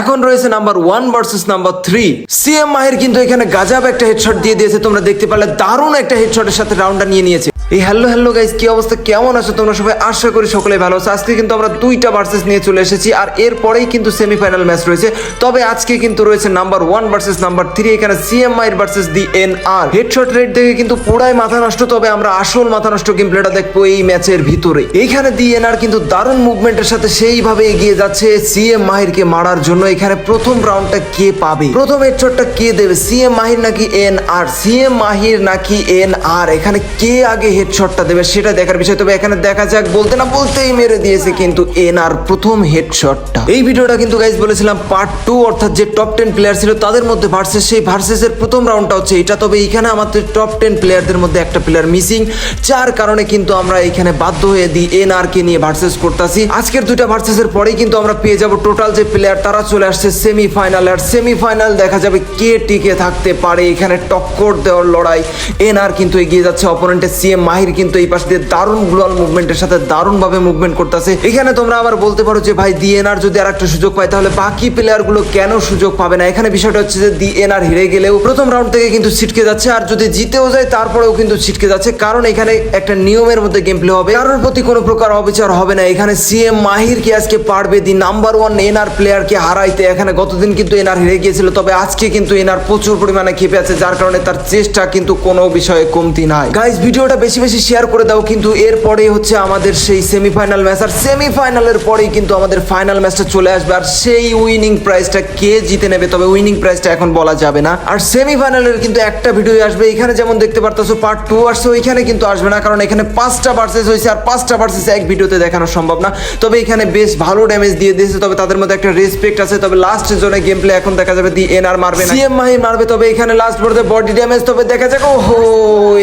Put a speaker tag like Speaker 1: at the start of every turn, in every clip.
Speaker 1: এখন রয়েছে number one versus number three. CM Mahir কিন্তু এখানে গাজাব একটা হেডশট দিয়ে দিয়েছে, তোমরা দেখতে পারলে দারুণ একটা হেডশটের সাথে রাউন্ডটা নিয়ে নিয়েছে। এই হ্যালো হ্যালো গাইস কি অবস্থা? কেমন আছো তোমরা সবাই? আশা করি সকলে ভালো আছো। আজকে কিন্তু আমরা দুইটা ভার্সেস নিয়ে চলে এসেছি, আর এরপরেই কিন্তু সেমিফাইনাল ম্যাচ রয়েছে। তবে আজকে কিন্তু রয়েছে number one versus number three, এখানে CM Mahir versus D N R headshot rate দেখে কিন্তু পুরাই মাথা নষ্ট, তবে আমরা আসল মাথা নষ্ট গেম প্লেটা দেখব এই ম্যাচের ভিতরে। এইখানে দি এন আর কিন্তু দারুণ মুভমেন্টের সাথে সেইভাবে এগিয়ে যাচ্ছে সিএম মাহিরকে মারার জন্য। এখানে প্রথম রাউন্ডটা কে পাবে? প্রথম হেডশটটা কে দেবে? সিএম মাহির নাকি এন আর সিএম মাহির নাকি এন আর এখানে কে আগে হেডশটটা দেবে সেটা দেখার বিষয়। তবে এখানে দেখা যাক, বলতে না বলতেই মেরে দিয়েছে কিন্তু এন আর প্রথম হেডশটটা এই ভিডিওটা কিন্তু গাইজ বলেছিলাম পার্ট টু অর্থাৎ যে টপ টেন প্লেয়ার ছিল তাদের মধ্যে ভার্সেস সেই ভার্সেসের প্রথম রাউন্ডটা হচ্ছে এটা। তবে এখানে আমাদের টপ টেন প্লেয়ারদের মধ্যে একটা প্লেয়ার মিসিং যার কারণে কিন্তু আমরা এখানে বাধ্য হয়ে দিই এন আর কে নিয়ে ভার্সেস করতেছি। আজকের দুইটা ভার্সেসের পরেই কিন্তু আমরা পেয়ে যাব টোটাল যে প্লেয়ার তারা চলে আসছে সেমিফাইনাল আর সেমিফাইনাল দেখা যাবে কে টিকে থাকতে পারে। এখানে টক্কর দেওয়ার লড়াই। এন আর কিন্তু এগিয়ে যাচ্ছে অপোনেন্টের সিএম মাহির কিন্তু এই পাশ দিয়ে দারুণ গ্লোয়াল মুভমেন্টের সাথে দারুণভাবে মুভমেন্ট করতেছে। এখানে তোমরা আবার বলতে পারো যে, ভাই ডিএনআর যদি আর একটা সুযোগ পায়, তাহলে বাকি প্লেয়ারগুলো কেন সুযোগ পাবে না? এখানে বিষয়টা হচ্ছে যে ডিএনআর হেরে গেলেও প্রথম রাউন্ড থেকে কিন্তু ছিটকে যাচ্ছে, আর যদি জিতেও যায়, তারপরেও কিন্তু ছিটকে যাচ্ছে। কারণ এখানে একটা নিয়মের মধ্যে গেম প্লে হবে। কারোর প্রতি কোনো প্রকার অবিচার হবে না। এখানে সিএম মাহির কি আজকে পারবে? দি নাম্বার ওয়ান এনআর প্লেয়ারকে হারাইতে এখানে গতদিন কিন্তু এনআর হেরে গিয়েছিল, তবে আজকে কিন্তু এনআর প্রচুর পরিমাণে খেপে আছে, যার কারণে তার চেষ্টা কিন্তু কোনো বিষয়ে কমতি নাই। গাইজ ভিডিওটা বেশি বেশি শেয়ার করে দাও, কিন্তু এরপরে হচ্ছে আমাদের সেই সেমিফাইনাল ম্যাচ আর সেমিফাইনালের পরেই কিন্তু আমাদের ফাইনাল ম্যাচটা চলে আসবে, আর সেই উইনিং প্রাইজটা কে জিতে নেবে, তবে উইনিং প্রাইজটা এখন বলা যাবে না। আর সেমিফাইনালের কিন্তু একটা ভিডিও আসবে, এখানে যেমন দেখতে পারতেছো পার্ট টু আসছে ওইখানে কিন্তু আসবে না, কারণ এখানে পাঁচটা ভার্সেস হয়েছে, আর পাঁচটা ভার্সেস এক ভিডিওতে দেখানো সম্ভব না। তবে এখানে বেশ ভালো ড্যামেজ দিয়ে দিয়েছে, তবে তাদের মধ্যে একটা রেসপেক্ট আছে তবে লাস্ট জোনে গেম প্লে এখন দেখা যাবে দি এনআর মারবে না সিএম মাহি মারবে, তবে এখানে লাস্ট পর্যায়ে বডি ড্যামেজ তবে দেখা যাক, ওহো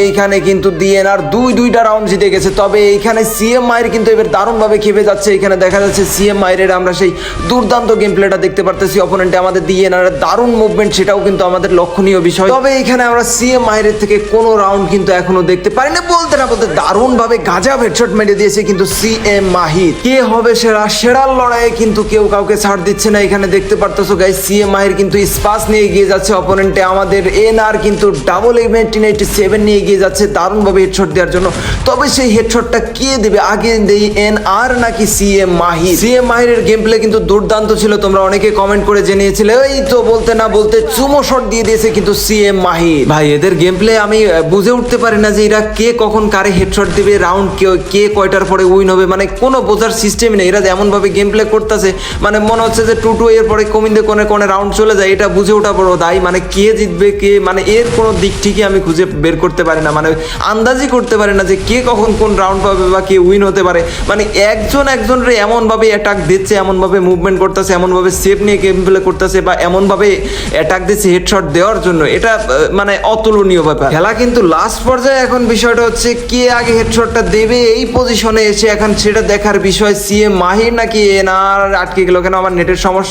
Speaker 1: এইখানে কিন্তু দি এনআর দুই দুইটা রাউন্ড জিতে গেছে, তবে এইখানে সিএম মায়ের কিন্তু এবার দারুণভাবে খেপে যাচ্ছে, এখানে দেখা যাচ্ছে সিএম মায়ের আমরা সেই দুর্দান্ত গেম প্লেটা দেখতে পারতেছি অপোনেন্টে আমাদের দিয়ে এনার দারুণ মুভমেন্ট সেটাও কিন্তু আমাদের লক্ষণীয় বিষয়। তবে এখানে আমরা সিএম মায়ের থেকে কোনো রাউন্ড কিন্তু এখনও দেখতে পারি না বলতে না বলতে দারুণ ভাবে গাজা হেডশট মেরে দিয়েছে কিন্তু সিএম মাহির। কে হবে সেরা? সেরার লড়াইয়ে কিন্তু কেউ কাউকে ছাড় দিচ্ছে না এখানে দেখতে পারতেছো গাই সিএম মাহির কিন্তু স্পাস নিয়ে এগিয়ে যাচ্ছে। অপোনেন্টে আমাদের এন আর কিন্তু ডাবল এইটিন এইটি সেভেন নিয়ে এগিয়ে যাচ্ছে দারুণভাবে হেডশট দেওয়ার জন্য। তবে সেই হেডশটটা কে দেবে? আগে দেই এন আর নাকি সিএম মাহির? সিএম মাহিরের গেম প্লে কিন্তু দুর্দান্ত ছিল, তোমরা অনেকে কমেন্ট করে জেনিয়েছিলে। এই তো বলতে না বলতে চুমো শট দিয়ে দিয়েছে কিন্তু সিএম মাহির। ভাই, এদের গেম প্লে আমি বুঝে উঠতে পারি না যে এরা কে, কখন কারে হেডশট দিবে রাউন্ড কে কে কয়টার পরে উইন হবে। মানে কোনো বোঝার সিস্টেম নেই। এরা এমন ভাবে গেম প্লে করতেছে মানে মনে হচ্ছে যে টু টু এরপরে কমিন্দে কোনে কোনে রাউন্ড চলে যায়, এটা বুঝে ওঠা বড় দায়। মানে কে জিতবে, কে মানে এর কোনো দিক ঠিকই আমি খুঁজে বের করতে পারি না। মানে আন্দাজই করতে পারি না যে কে কখন কোন রাউন্ড পাবে বা কে উইন হতে পারে। মানে একজন একজনের এমনভাবে অ্যাটাক দিচ্ছে, এমনভাবে মুভমেন্ট করতেছে, এমনভাবে সেফ নিয়ে গেম প্লে করতেছে বা এমনভাবে অ্যাটাক দিচ্ছে হেডশট দেওয়ার জন্য, এটা মানে অতুলনীয় ব্যাপার। খেলা কিন্তু লাস্ট পর্যায়ে এখন বিষয়টা হচ্ছে কে আগে হেডশটটা দেবে, এই পজিশনে এসে এখন সেটা দেখার বিষয় সিএম মাহির নাকি এনার আটকে গেল? কেন আমার নেটের সমস্যা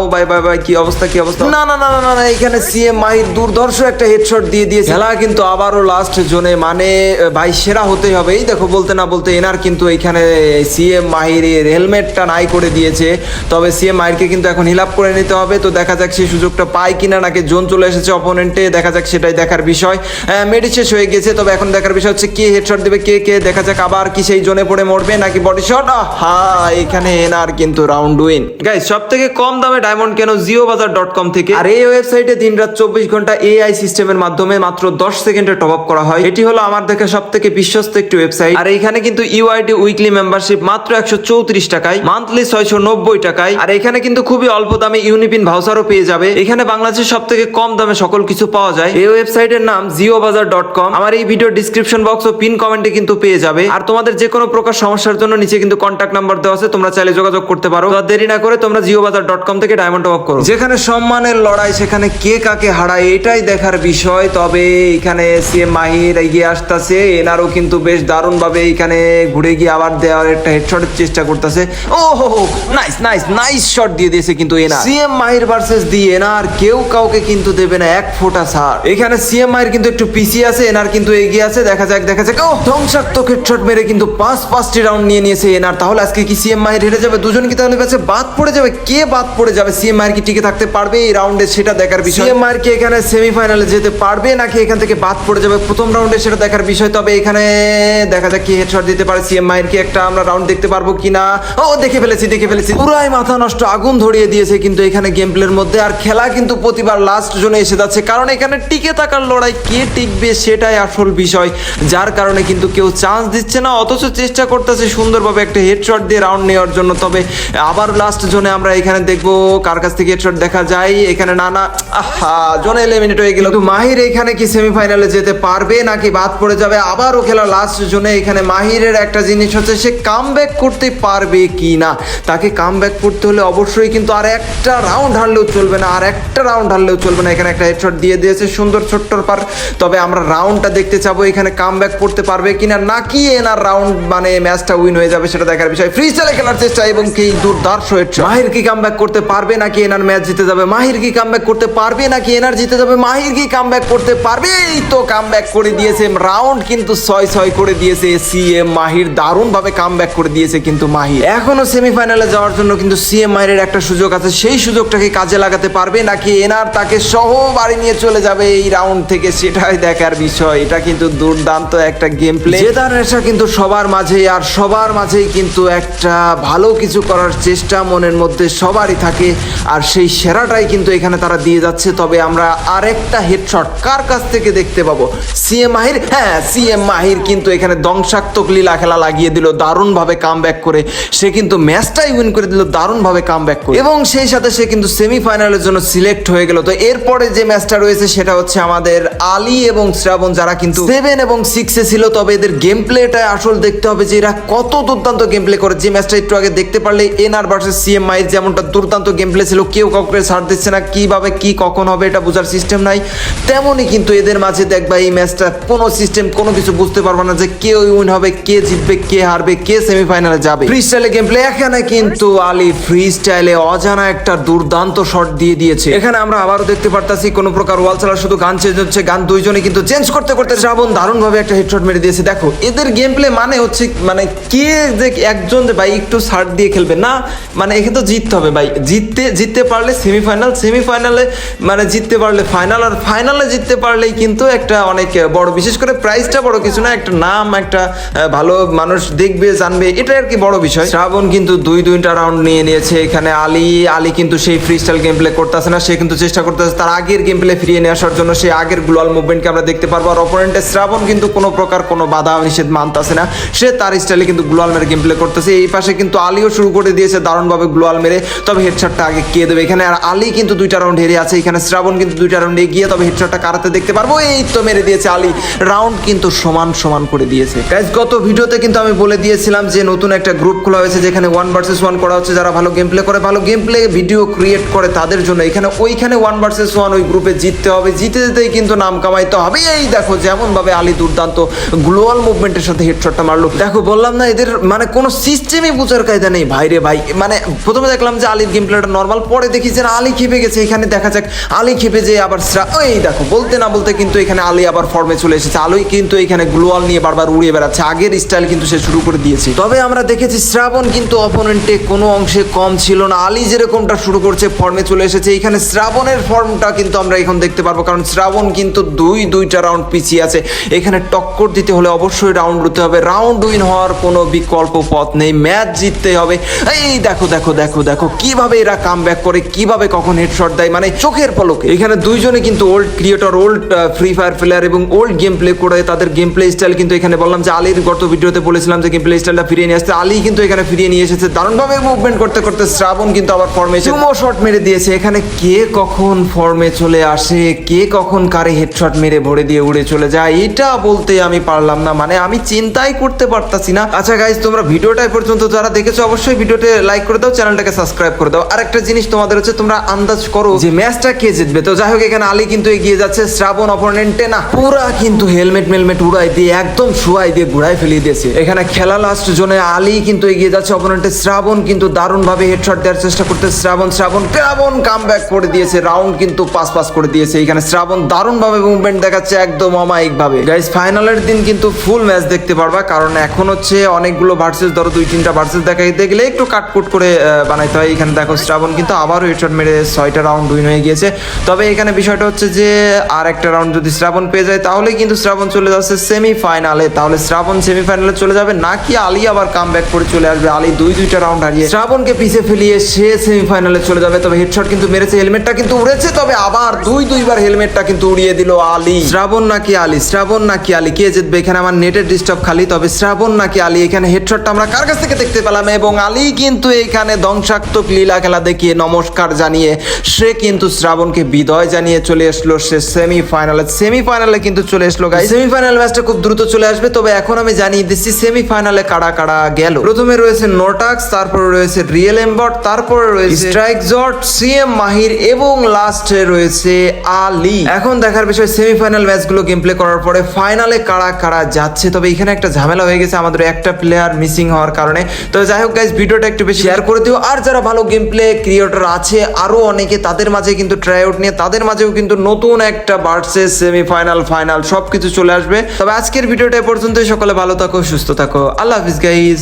Speaker 1: ও বাই বাই বাই কি অবস্থা কি অবস্থা? না না না না, না এখানে সিএম মাহির দুর্ধর্ষ একটা হেডশট দিয়ে দিয়েছে। খেলা কিন্তু আবারও লাস্ট জোনে মানে ভাই সেরা হতেই হবে। এই দেখো বলতে না বলতে এনার কিন্তু এখানে সিএম মাহিরের হেলমেটটা নাই করে দিয়েছে। তবে সিএম মাহিরকে কিন্তু এখন হিল আপ করে নিতে হবে। তো দেখা যাক সেই সুযোগটা পায় কিনা নাকি জোন চলে এসেছে অপোনেন্টে দেখা যাক সেটাই দেখার বিষয়। মেডি শেষ হয়ে গেছে তবে এখন দেখার বিষয় হচ্ছে কে হেডশট দেবে কে কে। দেখা যাক আবার কি সেই জোনে পড়ে মরবে নাকি বডি শট হা এখানে এনার কিন্তু রাউন্ড উইন গাইস সব থেকে কম দামে ডায়মন্ড কেন জিও বাজার ডট কম থেকে? আর এই ওয়েবসাইটে দিন রাত চব্বিশ ঘণ্টা এআই সিস্টেমের মাধ্যমে মাত্র দশ সেকেন্ডে টপ আপ করা হয়। এটি হলো আমার দেখা সব থেকে বিশ্বস্ত একটি ওয়েবসাইট আর এখানে কিন্তু ইউআইডি উইকলি মেম্বারশিপ মাত্র একশো চৌত্রিশ টাকায় মান্থলি ছয়শো নব্বই টাকায়। আর এখানে কিন্তু খুবই অল্প দামে ইউনিপিন ভাউচারও পেয়ে যাবে। এখানে বাংলাদেশের সব থেকে কম দামে সকল কিছু পাওয়া যায়। এই ওয়েবসাইটের নাম জিও বাজার ডট কম আমার এই ভিডিও ডিসক্রিপশন বক্স ও পিন কমেন্টে কিন্তু পেয়ে যাবে। আর তোমাদের যে কোনো প্রকার সমস্যার জন্য নিচে কিন্তু কন্ট্যাক্ট নাম্বার দেওয়া আছে, তোমরা চাইলে যোগাযোগ করতে পারো। দেরি না করে তোমরা জিও বাজার ডট কম থেকে ডায়মন্ড টপ করো যেখানে সম্মানের লড়াই সেখানে কে কাকে হারায় এটাই দেখার বিষয়। তবে এখানে সিএম মাহির এগিয়ে আসতেছে। এনারও কিন্তু বেশ দারুণ ভাবে এখানে ঘুরে গিয়ে আবার দেওয়ার একটা হেডশটের চেষ্টা করতেছে। ও হো হো নাইস নাইস নাইস শট দিয়ে দিয়েছে কিন্তু এনার। সিএম মাহির ভার্সেস দি এনার কেউ কাউকে কিন্তু দেবে না এক ফোঁটা ছাড়। এখানে সিএম মাহির কিন্তু একটু পিছিয়ে আছে এনার কিন্তু এগিয়ে আছে দেখা যাক দেখা যাক। ও ধ্বংসাত্মক হেডশট মেরে কিন্তু পাঁচ পাঁচটি রাউন্ড নিয়ে নিয়েছে এনার। তাহলে আজকে কি সিএম মাহির হেরে যাবে? দুজন কি তাহলে কাছে বাদ পড়ে যাবে? কে বাদ পড়ে যাবে। সিএম মাহির কি টিকে থাকতে পারবে? এই রাউন্ডে সেটা দেখার বিষয়। সিএম মাহির কি এখানে সেমিফাইনালে যেতে পারবে নাকি এখান থেকে বাদ পড়ে যাবে? প্রথম রাউন্ডে সেটা দেখার বিষয়, তবে এখানে দেখা যাক কি হেডশট দিতে পারে সিএম মাহির কি। একটা আমরা রাউন্ড দেখতে পারব কিনা। ও, দেখে ফেলেছি দেখে ফেলেছি। পুরাই মাথা নষ্ট, আগুন ধরিয়ে দিয়েছে কিন্তু এখানে গেম প্লের মধ্যে। আর খেলা কিন্তু প্রতিবার লাস্ট জোনে এসে যাচ্ছে। কারণ এখানে টিকে থাকার লড়াই কে টিকবে সেটাই আসল বিষয়। যার কারণে কিন্তু কেউ চান্স দিচ্ছে না, অথচ চেষ্টা করতেছে সুন্দরভাবে একটা হেডশট দিয়ে রাউন্ড নেওয়ার জন্য। তবে আবার লাস্ট জোনে আমরা এখানে দেখব কার কাছ থেকে হেডশট দেখা যায়। এখানে না না আহা, জোনে এলিমিনেট হয়ে গেল। মাহির এখানে কি সেমিফাইনালে যেতে পারবে নাকি বাদ পড়ে যাবে? আবারও খেলা লাস্ট জোনে এখানে মাহিরের একটা জিনিস হচ্ছে, সে কাম করতে পারবে কি না তাকে কাম করতে হলে অবশ্যই কিন্তু আর একটা রাউন্ড হারলেও চলবে না, আর একটা রাউন্ড হারলেও চলবে না। এখানে একটা হেডশট দিয়ে দিয়েছে সুন্দর ছোট্টর পার। তবে আমরা রাউন্ডটা দেখতে চাবো, এখানে কাম করতে পারবে কি কিনা? নাকি এনার রাউন্ড মানে ম্যাচটা উইন হয়ে যাবে সেটা দেখার বিষয়। ফ্রি স্টাইলে খেলার চেষ্টা এবং কি দুর্দার্শ হেডশট মাহির কি কাম করতে পারবে নাকি এনার ম্যাচ জিতে যাবে? মাহির কি কাম করতে পারবে নাকি এনার জিতে যাবে? মাহির কি কাম করতে পারবে? এই তো কাম করে দিয়েছে। রাউন্ড কিন্তু ছয় ছয় করে দিয়েছে সি এম মাহির। দারুণ ভাবে কাম করে দিয়েছে কিন্তু মাহির। এখনও সেমিফাইনালে যাওয়ার জন্য কিন্তু সি এম মাহিরের একটা সুযোগ আছে। সেই সুযোগটাকে কাজে লাগাতে পারবে নাকি এনার তাকে সহ বাড়ি নিয়ে চলে যাবে এই রাউন্ড থেকে? সেটাই দেখার বিষয়। এটা কিন্তু দুর্দান্ত একটা গেম প্লে জেতার নেশা কিন্তু সবার মাঝেই, আর সবার মাঝেই কিন্তু একটা ভালো কিছু করার চেষ্টা মনের মধ্যে সবারই থাকে, আর সেই সেরাটাই কিন্তু এখানে তারা দিয়ে যাচ্ছে। তবে আমরা আরেকটা হেডশট কার কাছ থেকে দেখতে পাবো? সিএম মাহির? হ্যাঁ সিএম মাহির কিন্তু এখানে দংশাত্মক লীলা খেলা লাগিয়ে দিল, দারুণভাবে কাম ব্যাক করে। সে কিন্তু ম্যাচটাই উইন করে দিল, দারুণভাবে কাম ব্যাক করে। এবং সেই সাথে সে কিন্তু সেমিফাইনালের জন্য সিলেক্ট হয়ে গেল। তো এরপরে যে ম্যাচটা রয়েছে, সেটা হচ্ছে আমাদের আলী এবং শ্রাবণ, যারা কিন্তু সেভেন এবং সিক্সে ছিল। তবে এদের গেম প্লেটা আসল দেখতে হবে যে এরা কত দুর্দান্ত গেম প্লে করে। যে ম্যাচটা একটু আগে দেখতে পারলে, এনআর ভার্সেস সিএম মাইর যেমনটা দুর্দান্ত গেম প্লে ছিল, কেউ কাউকে ছাড় দিচ্ছে না, কীভাবে কি কখন হবে এটা বোঝার সিস্টেম নাই। তেমনই কিন্তু এদের মাঝে দেখবা এই ম্যাচটা কোনো সিস্টেম কোনো কিছু বুঝতে পারবে না যে কে উইন হবে, কে জিতবে, কে হারবে, কে সেমিফাইনালে যাবে। ফ্রি স্টাইলে গেম প্লে এখানে কিন্তু আলী ফ্রি স্টাইলে অজানা একটা দুর্দান্ত শট দিয়ে দিয়েছে। এখানে আমরা আবারও দেখতে পারতাছি কোনো প্রকার ওয়াল ছাড়া, শুধু গান চেঞ্জ হচ্ছে, গান দুইজনে কিন্তু চেঞ্জ করতে করতে শ্রাবণ দারুণ ভাবে একটা হেডশট মেরে দিয়েছে। দেখো, এদের গেম প্লে মানে হচ্ছে মানে কে যে একজন যে ভাই একটু সার্ট দিয়ে খেলবে, না মানে এখানে তো জিততে হবে। ভাই। জিততে জিততে পারলে সেমিফাইনাল সেমিফাইনালে মানে জিততে পারলে ফাইনাল আর ফাইনালে জিততে পারলেই কিন্তু একটা অনেক বড়, বিশেষ করে প্রাইসটা বড় কিছু না, একটা নাম, একটা ভালো মানুষ দেখবে, জানবে এটা আর কি বড় বিষয়। শ্রাবণ কিন্তু দুই, দুইটা রাউন্ড নিয়ে নিয়েছে। এখানে আলী আলী কিন্তু সেই ফ্রি স্টাইল গেম প্লে করতেছে না, সে কিন্তু চেষ্টা করতেছে তার আগের গেম প্লে ফিরিয়ে নিয়ে আসার জন্য। সে আগের গ্লোয়াল মুভমেন্টকে আমরা দেখতে পারব। আর অপোনেন্টের শ্রাবণ কিন্তু কোনো প্রকার কোনো বাধা, নিষেধ মানতেছে না। সে তার স্টাইলে কিন্তু গ্লোয়াল মেরে গেম প্লে করতেছে। এই পাশে কিন্তু আলীও শুরু করে দিয়েছে দারুণভাবে গ্লোয়াল মেরে তবে হেডশটটা আগে কে দেবে? এখানে আর আলী কিন্তু দুইটা রাউন্ড হেরে আছে, এখানে শ্রাবণ কিন্তু দুইটা রাউন্ড এগিয়ে তবে হেডশটটা কারাতে দেখতে পারব। এই তো মেরে দিয়েছে আলী। রাউন্ড কিন্তু সমান সমান করে দিয়েছে। গত ভিডিওতে কিন্তু আমি বলে দিয়েছিলাম যে নতুন একটা গ্রুপ খোলা হয়েছে যেখানে ওয়ান ভার্সেস ওয়ান করা হচ্ছে। যারা ভালো গেম প্লে করে, ভালো গেম প্লে ভিডিও ক্রিয়েট করে তাদের জন্য এখানে ওইখানে ওয়ান ভার্সেস ওয়ান ওই গ্রুপে জিততে হবে। জিতে যেতেই কিন্তু নাম কামাইতে হবে। এই দেখো যেমন ভাবে আলী দুর্দান্ত গ্লোয়াল মুভমেন্টের সাথে হেডশটটা মারলো। দেখো, বললাম না, এদের মানে কোনো সিস্টেমই বুঝার কায়দা নেই। ভাইরে ভাই মানে প্রথমে দেখলাম যে আলীর গেম প্লেটা নর্মাল পরে দেখি যে আলী খেপে গেছে, এখানে দেখা যাক, আলী খেপে যে আবার ওই দেখো, বলতে না বলতে কিন্তু এখানে আলী আবার ফর্মে চলে এসেছে। আলোই কিন্তু এখানে গ্লোয়াল নিয়ে বারবার উড়িয়ে বেড়াচ্ছে। আগের স্টাইল কিন্তু সে শুরু করে দিয়েছে। তবে আমরা দেখেছি শ্রাবণ কিন্তু অপোনেন্টে কোনো অংশে কম ছিল না। আলী যেরকমটা শুরু করছে ফর্মে চলে এসেছে। এখানে শ্রাবণের ফর্মটা কিন্তু আমরা এখন দেখতে পারব, কারণ শ্রাবণ কিন্তু দুই, দুইটা রাউন্ড পিছিয়ে আছে। এখানে টক্কর দিতে হলে অবশ্যই রাউন্ড হতে হবে। রাউন্ড উইন হওয়ার কোনো বিকল্প পথ নেই। ম্যাচ জিততে হবে। এই দেখো দেখো দেখো দেখো কীভাবে এরা কাম করে, কীভাবে কখন হেডশট দেয় মানে চোখের পলকে। এখানে দুইজনে কিন্তু old creator old free fire player এবং ওল্ড গেম প্লে করে তাদের গেম প্লে স্টাইল কিন্তু এখানে বললাম যে আলীর গত ভিডিওতে বলেছিলাম যে গেম প্লে স্টাইলটা ফিরিয়ে নিয়ে আসতে। আলী কিন্তু এখানে ফিরিয়ে নিয়ে এসেছে। দারুণভাবে মুভমেন্ট করতে করতে শ্রাবণ কিন্তু আবার ফর্মে এসে শট মেরে দিয়েছে। এখানে কে কখন ফর্মে চলে আসে, কে কখন কারে হেডশট মেরে ভরে দিয়ে উড়ে চলে যায়, এটা বলতে আমি পারলাম না। মানে আমি চিন্তাই করতে পারতাছি না। আচ্ছা গাইজ তোমরা ভিডিওটা পর্যন্ত যারা দেখেছ, অবশ্যই ভিডিওতে লাইক করে দাও, চ্যানেলটাকে সাবস্ক্রাইব করে দাও। আরেকটা জিনিস তোমাদের হচ্ছে তোমরা আন্দাজ করো যে ম্যাচটা কে জিতবে। তো যাই হোক, এখানে আলী কিন্তু এগিয়ে যাচ্ছে, শ্রাবণ অপোনেন্টে না, পুরা কিন্তু হেলমেট মেলমেট উড়াই দিয়ে, একদম শুয়াই দিয়ে, ঘুরাই ফেলিয়ে দিয়েছে। এখানে খেলা লাস্ট জোনে আলী কিন্তু এগিয়ে যাচ্ছে অপোনেন্টে শ্রাবণ কিন্তু দারুণ ভাবে হেডশট দেওয়ার চেষ্টা করতে শ্রাবণ শ্রাবণ শ্রাবণ কাম করে দিয়েছে রাউন্ড কিন্তু পাস পাস করে দিয়েছে। এখানে শ্রাবণ দারুণ ভাবে মুভমেন্ট দেখাচ্ছে, একদম অমায়িক ভাবে গাইস ফাইনালের দিন কিন্তু ফুল ম্যাচ দেখতে পারবা, কারণ এখন হচ্ছে অনেকগুলো ভার্সেস ধরো দুই তিনটা ভার্সেস দেখাইতে গেলে একটু কাটকুট করে বানাইতে হয়। এখানে দেখো শ্রাবণ কিন্তু আবারও হেডশট মেরে ছয়টা রাউন্ড উইন হয়ে গিয়েছে। তবে এখানে বিষয়টা হচ্ছে যে আর একটা রাউন্ড যদি শ্রাবণ পেয়ে যায়, তাহলে কিন্তু শ্রাবণ চলে যাচ্ছে সেমিফাইনালে তাহলে শ্রাবণ সেমিফাইনালে চলে যাবে, নাকি আলী আবার কাম ব্যাক করে চলে আসবে? আলী দুই দুইটা রাউন্ড হারিয়ে শ্রাবণকে পিছে ফেলিয়ে সে সেমিফাইনালে চলে যাবে। তবে হেডশট কিন্তু মেরেছে হেলমেটটা কিন্তু উড়েছে, তবে আবার দুই দুইবার হেলমেটটা কিন্তু উড়িয়ে দিল আলী। শ্রাবণ নাকি আলী? শ্রাবণ নাকি আলী? কে জিতবে? এখানে আমার নেটের ডিস্টার্ব খালি, তবে শ্রাবণ নাকি আলী? এখানে হেডশটটা আমরা কার কাছ থেকে দেখতে পেলাম? এবং আলী কিন্তু এখানে ধ্বংসাত্মক লীলা খেলা দেখিয়ে নমস্কার জানিয়ে সে কিন্তু শ্রাবণকে বিদায় জানিয়ে চলে আসলো সে সেমিফাইনালে সেমিফাইনালে কিন্তু চলে আসলো গাই সেমিফাইনাল ম্যাচটা খুব দ্রুত চলে আসবে তবে এখন আমি জানিয়ে দিচ্ছি সেমিফাইনালে কারা কারা গেল। প্রথমে রয়েছে নোটাক্স তারপরে রয়েছে রিয়েল এম্বট তারপরে রয়েছে স্ট্রাইক জট সিএম মাহির এবং লাস্টে রয়েছে আলী। এখন দেখার বিষয় সেমিফাইনাল ম্যাচগুলো গেম প্লে করার পরে ফাইনালে কারা কারা যাচ্ছে তবে এখানে একটা ঝামেলা হয়ে গেছে আমাদের একটা প্লেয়ার মিসিং হওয়ার কারণে। তো যাই হোক গাইজ ভিডিওটা একটু বেশি শেয়ার করে দিও আর যারা ভালো গেম প্লে ক্রিয়েটর আছে আরও অনেকে তাদের মাঝে কিন্তু ট্রাই আউট নিয়ে, তাদের মাঝেও কিন্তু নতুন একটা বার্সেস সেমিফাইনাল ফাইনাল সব কিছু চলে আসবে। তবে আজকের ভিডিওটা পর্যন্ত সকলে ভালো থাকো, সুস্থ থাকো। আল্লাহ হাফিজ গাইজ